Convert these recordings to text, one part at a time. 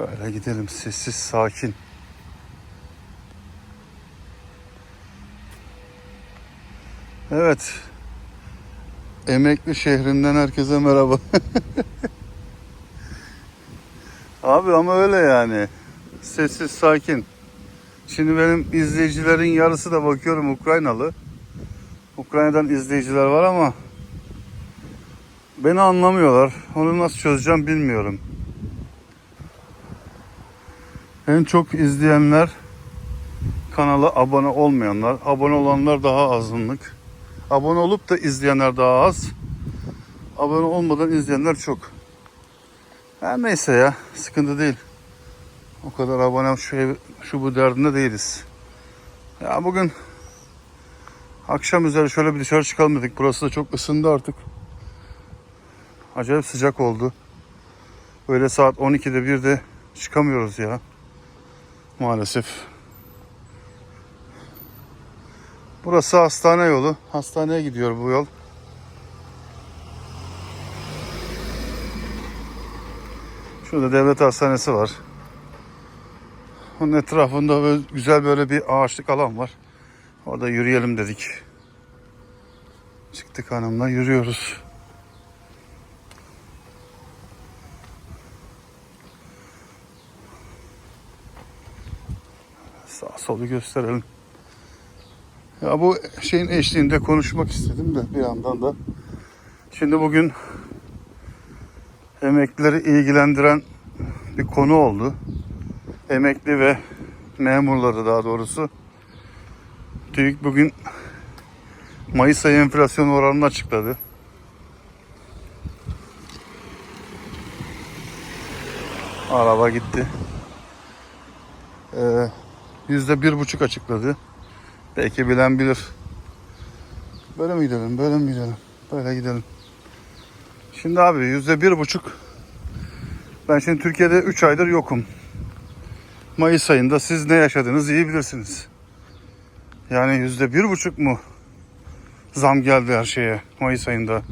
Böyle gidelim sessiz sakin. Evet. Emekli şehrinden herkese merhaba. Abi ama öyle yani. Sessiz sakin. Şimdi benim izleyicilerin yarısı da bakıyorum Ukraynalı. Ukrayna'dan izleyiciler var ama beni anlamıyorlar. Onu nasıl çözeceğim bilmiyorum. En çok izleyenler kanala abone olmayanlar. Abone olanlar daha azınlık. Abone olup da izleyenler daha az. Abone olmadan izleyenler çok. Her neyse ya sıkıntı değil. O kadar abone şu, ev- şu bu derdinde değiliz. Ya bugün akşam üzeri şöyle bir dışarı çıkalım dedik. Burası da çok ısındı artık. Acayip sıcak oldu. Böyle saat 12'de 1'de çıkamıyoruz ya. Maalesef. Burası hastane yolu. Hastaneye gidiyor bu yol. Şurada devlet hastanesi var. Onun etrafında böyle güzel böyle bir ağaçlık alan var. Orada yürüyelim dedik. Çıktık hanımla yürüyoruz. Solu gösterelim. Ya bu şeyin eşliğinde konuşmak istedim de bir yandan da. Şimdi bugün emeklileri ilgilendiren bir konu oldu. Emekli ve memurları daha doğrusu. TÜİK bugün Mayıs ayı enflasyon oranını açıkladı. Araba gitti. Ee, Yüzde bir buçuk açıkladı. Belki bilen bilir. Böyle mi gidelim, böyle mi gidelim? Böyle gidelim. Şimdi abi yüzde bir buçuk. Ben şimdi Türkiye'de 3 aydır yokum. Mayıs ayında siz ne yaşadınız iyi bilirsiniz. Yani yüzde bir buçuk mu zam geldi her şeye Mayıs ayında.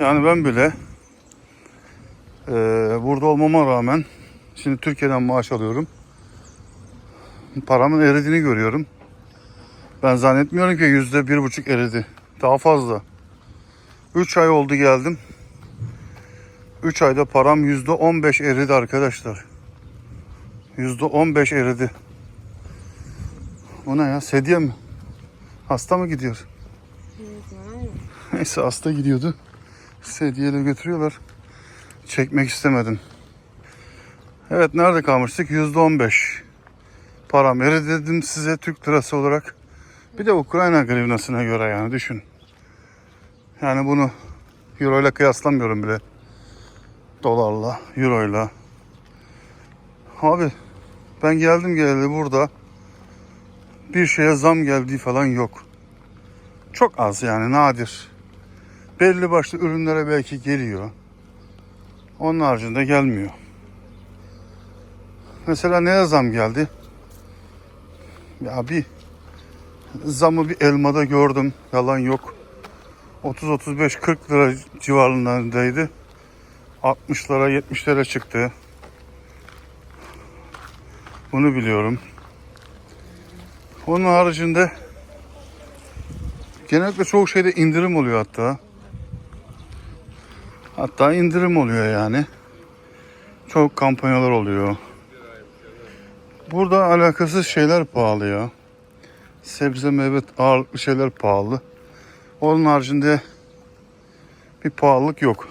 Yani ben bile eee, burada olmama rağmen şimdi Türkiye'den maaş alıyorum. Paramın eridiğini görüyorum. Ben zannetmiyorum ki yüzde bir buçuk eridi. Daha fazla. 3 ay oldu geldim. 3 ayda param yüzde 15 eridi arkadaşlar. Yüzde 15 eridi. Bu ne ya? Sedye mi? Hasta mı gidiyor? Neyse hasta gidiyordu. Sedyeyle götürüyorlar. Çekmek istemedim. Evet nerede kalmıştık? Yüzde 15. Param eridi dedim size Türk lirası olarak. Bir de Ukrayna grivnasına göre yani düşün. Yani bunu euro ile kıyaslamıyorum bile. Dolarla, euro ile. Abi ben geldim geleli burada bir şeye zam geldiği falan yok. Çok az yani nadir. Belli başlı ürünlere belki geliyor. Onun haricinde gelmiyor. Mesela neye zam geldi? Ya bir zamı bir elmada gördüm. Yalan yok. 30-35-40 lira civarlarındaydı. 60'lara 70'lere çıktı. Bunu biliyorum. Onun haricinde genellikle çoğu şeyde indirim oluyor hatta. Hatta indirim oluyor yani. Çok kampanyalar oluyor. Burada alakasız şeyler pahalı ya. Sebze meyve ağırlıklı şeyler pahalı. Onun haricinde bir pahalılık yok.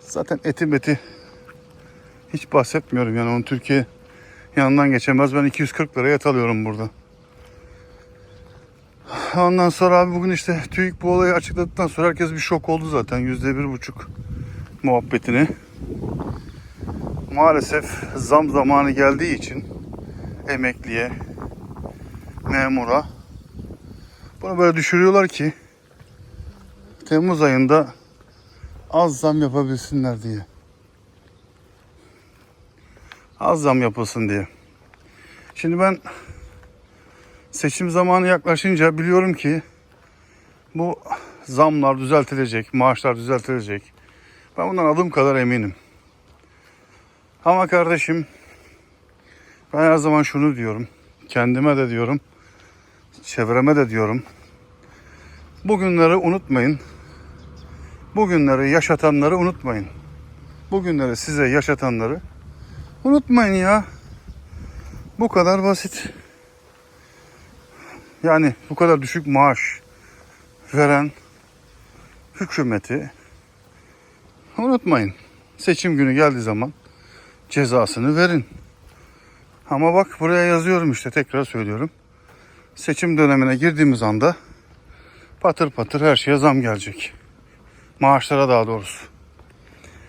Zaten eti meti hiç bahsetmiyorum yani onu Türkiye yanından geçemez. Ben 240 liraya et alıyorum burada. Ondan sonra abi bugün işte TÜİK bu olayı açıkladıktan sonra herkes bir şok oldu zaten. Yüzde bir buçuk muhabbetini. Maalesef zam zamanı geldiği için emekliye, memura bunu böyle düşürüyorlar ki Temmuz ayında az zam yapabilsinler diye. Az zam yapılsın diye. Şimdi ben seçim zamanı yaklaşınca biliyorum ki bu zamlar düzeltilecek, maaşlar düzeltilecek. Ben bundan adım kadar eminim. Ama kardeşim ben her zaman şunu diyorum. Kendime de diyorum. Çevreme de diyorum. Bugünleri unutmayın. Bugünleri yaşatanları unutmayın. Bugünleri size yaşatanları unutmayın ya. Bu kadar basit. Yani bu kadar düşük maaş veren hükümeti unutmayın. Seçim günü geldiği zaman cezasını verin. Ama bak buraya yazıyorum işte tekrar söylüyorum. Seçim dönemine girdiğimiz anda patır patır her şeye zam gelecek. Maaşlara daha doğrusu.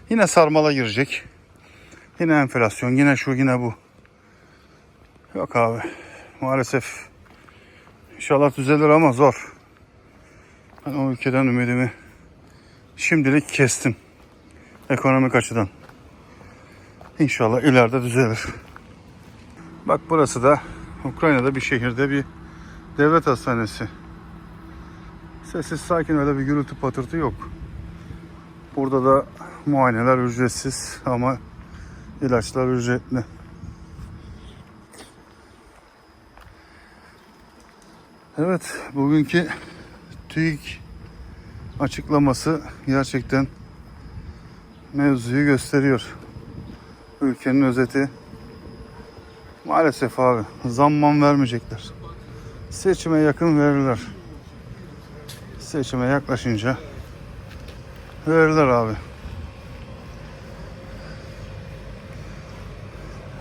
Yine sarmala girecek. Yine enflasyon, yine şu, yine bu. Yok abi. Maalesef. İnşallah düzelir ama zor. Ben o ülkeden ümidimi şimdilik kestim. Ekonomik açıdan. İnşallah ileride düzelir. Bak burası da Ukrayna'da bir şehirde bir devlet hastanesi. Sessiz sakin öyle bir gürültü patırtı yok. Burada da muayeneler ücretsiz ama ilaçlar ücretli. Evet, bugünkü TÜİK açıklaması gerçekten mevzuyu gösteriyor. Ülkenin özeti. Maalesef abi zamman vermeyecekler. Seçime yakın verirler. Seçime yaklaşınca verirler abi.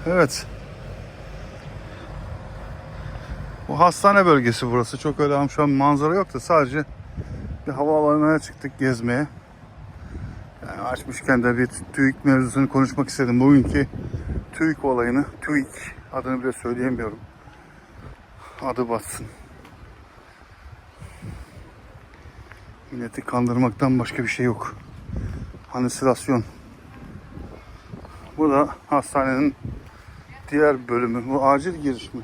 Evet. Bu hastane bölgesi burası. Çok öyle amşan manzara yok da sadece bir havaalanına çıktık gezmeye. Açmışken de bir TÜİK mevzusunu konuşmak istedim. Bugünkü TÜİK olayını, TÜİK adını bile söyleyemiyorum. Adı batsın. Milleti kandırmaktan başka bir şey yok. Halüsinasyon. Bu da hastanenin diğer bölümü. Bu acil giriş mi?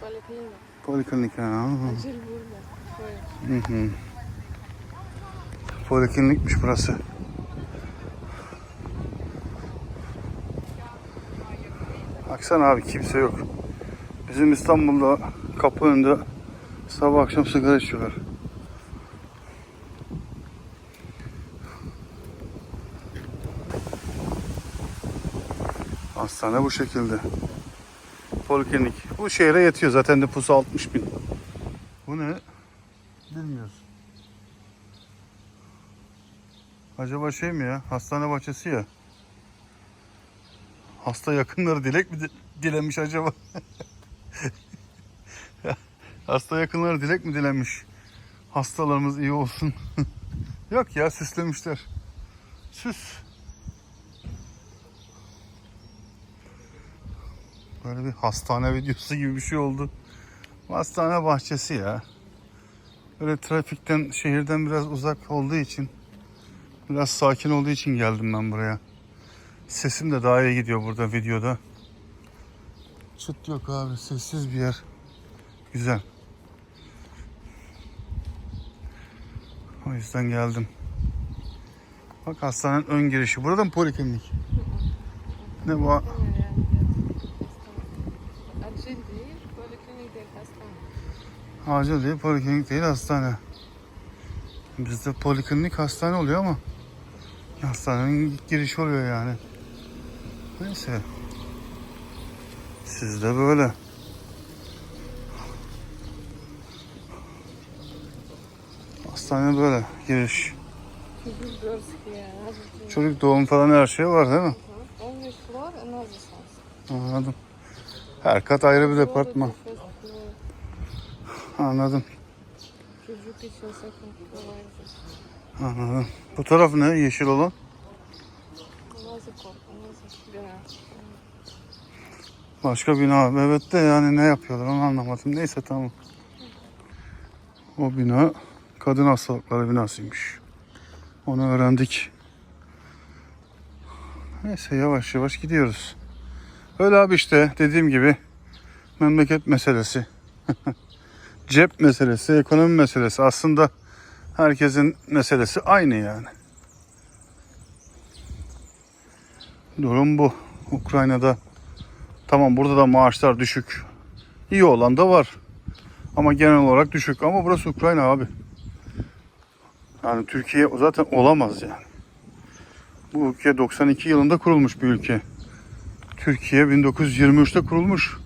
Poliklinik. Poliklinik. Ha. Acil burada. Şöyle. Hı hı. Poliklinikmiş burası. Baksana abi kimse yok. Bizim İstanbul'da kapı önünde sabah akşam sigara içiyorlar. Hastane bu şekilde. Poliklinik. Bu şehre yetiyor zaten nüfusu 60 bin. Bu ne? Bilmiyoruz. Acaba şey mi ya? Hastane bahçesi ya. Hasta yakınları dilek mi di- dilemiş acaba? Hasta yakınları dilek mi dilemiş? Hastalarımız iyi olsun. Yok ya süslemişler. Süs. Böyle bir hastane videosu gibi bir şey oldu. Hastane bahçesi ya. Böyle trafikten, şehirden biraz uzak olduğu için, biraz sakin olduğu için geldim ben buraya. Sesim de daha iyi gidiyor burada videoda. Çıt yok abi, sessiz bir yer. Güzel. O yüzden geldim. Bak hastanenin ön girişi. Burada mı poliklinik? Ne bu? Acil değil. Poliklinik değil hastane. Acil değil, poliklinik değil, hastane. Bizde poliklinik hastane oluyor ama hastanenin girişi oluyor yani. Neyse. Sizde böyle. Hastane böyle giriş. Çocuk doğum falan her şey var değil mi? Anladım. Her kat ayrı bir departman. Anladım. Anladım. Bu taraf ne? Yeşil olan. Başka bina. Evet de yani ne yapıyorlar onu anlamadım. Neyse tamam. O bina kadın hastalıkları binasıymış. Onu öğrendik. Neyse yavaş yavaş gidiyoruz. Öyle abi işte dediğim gibi memleket meselesi. Cep meselesi, ekonomi meselesi. Aslında herkesin meselesi aynı yani. Durum bu. Ukrayna'da tamam burada da maaşlar düşük. İyi olan da var. Ama genel olarak düşük. Ama burası Ukrayna abi. Yani Türkiye zaten olamaz yani. Bu ülke 92 yılında kurulmuş bir ülke. Türkiye 1923'te kurulmuş.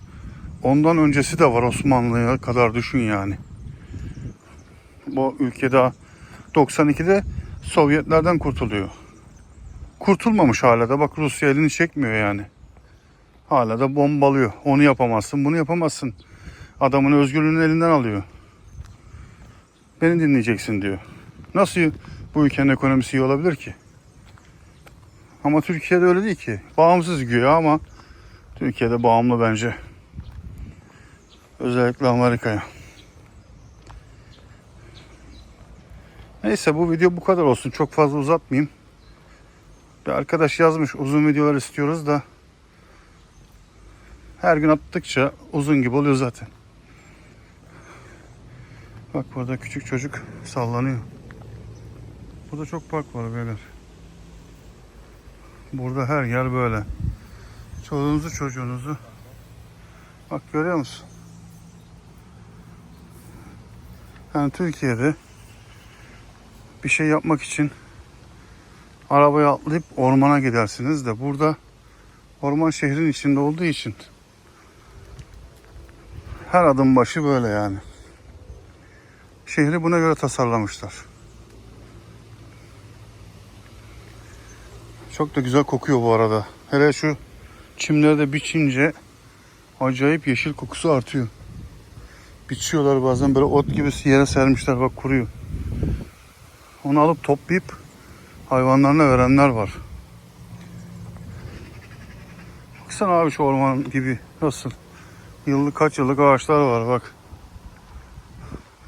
Ondan öncesi de var Osmanlı'ya kadar düşün yani. Bu ülke daha 92'de Sovyetlerden kurtuluyor. Kurtulmamış hala da bak Rusya elini çekmiyor yani. Hala da bombalıyor. Onu yapamazsın, bunu yapamazsın. Adamın özgürlüğünü elinden alıyor. Beni dinleyeceksin diyor. Nasıl bu ülkenin ekonomisi iyi olabilir ki? Ama Türkiye'de öyle değil ki. Bağımsız güya ama Türkiye'de bağımlı bence. Özellikle Amerika'ya. Neyse bu video bu kadar olsun. Çok fazla uzatmayayım. Bir arkadaş yazmış uzun videolar istiyoruz da her gün attıkça uzun gibi oluyor zaten. Bak burada küçük çocuk sallanıyor. Burada çok park var beyler. Burada her yer böyle. Çoluğunuzu çocuğunuzu bak görüyor musun? Yani Türkiye'de bir şey yapmak için arabaya atlayıp ormana gidersiniz de burada orman şehrin içinde olduğu için her adım başı böyle yani. Şehri buna göre tasarlamışlar. Çok da güzel kokuyor bu arada. Hele şu çimleri de biçince acayip yeşil kokusu artıyor. Biçiyorlar bazen böyle ot gibi yere sermişler bak kuruyor. Onu alıp toplayıp hayvanlarına verenler var. Baksana abi şu orman gibi nasıl. Yıllık kaç yıllık ağaçlar var bak.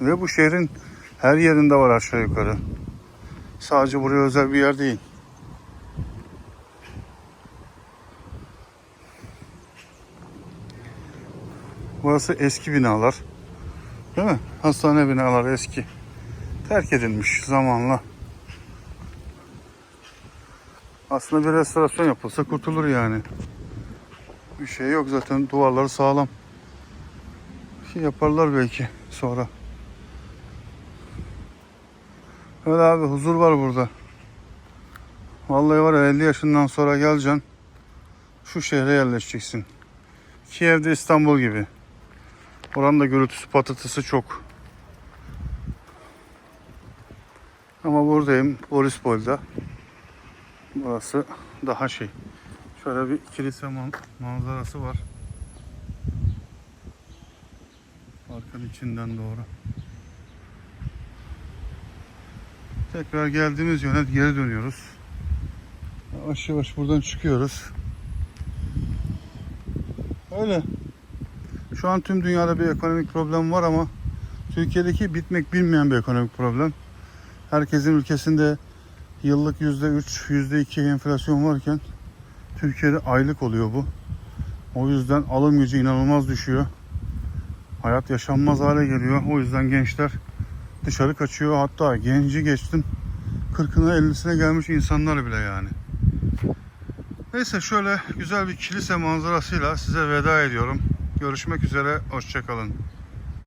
Ve bu şehrin her yerinde var aşağı yukarı. Sadece buraya özel bir yer değil. Burası eski binalar. Değil mi? Hastane binaları eski. Terk edilmiş zamanla. Aslında bir restorasyon yapılsa kurtulur yani. Bir şey yok zaten duvarları sağlam. Şey yaparlar belki sonra. Öyle abi huzur var burada. Vallahi var ya 50 yaşından sonra geleceksin. Şu şehre yerleşeceksin. Kiev'de İstanbul gibi. Oranın da gürültüsü patırtısı çok. Ama buradayım Borispol'da. Burası daha şey. Şöyle bir kilise man- manzarası var. Parkın içinden doğru. Tekrar geldiğimiz yöne geri dönüyoruz. Yavaş yavaş buradan çıkıyoruz. Öyle. Şu an tüm dünyada bir ekonomik problem var ama Türkiye'deki bitmek bilmeyen bir ekonomik problem. Herkesin ülkesinde yıllık %3, %2 enflasyon varken Türkiye'de aylık oluyor bu. O yüzden alım gücü inanılmaz düşüyor. Hayat yaşanmaz hale geliyor. O yüzden gençler dışarı kaçıyor. Hatta genci geçtim 40'ına 50'sine gelmiş insanlar bile yani. Neyse şöyle güzel bir kilise manzarasıyla size veda ediyorum. Görüşmek üzere. Hoşçakalın.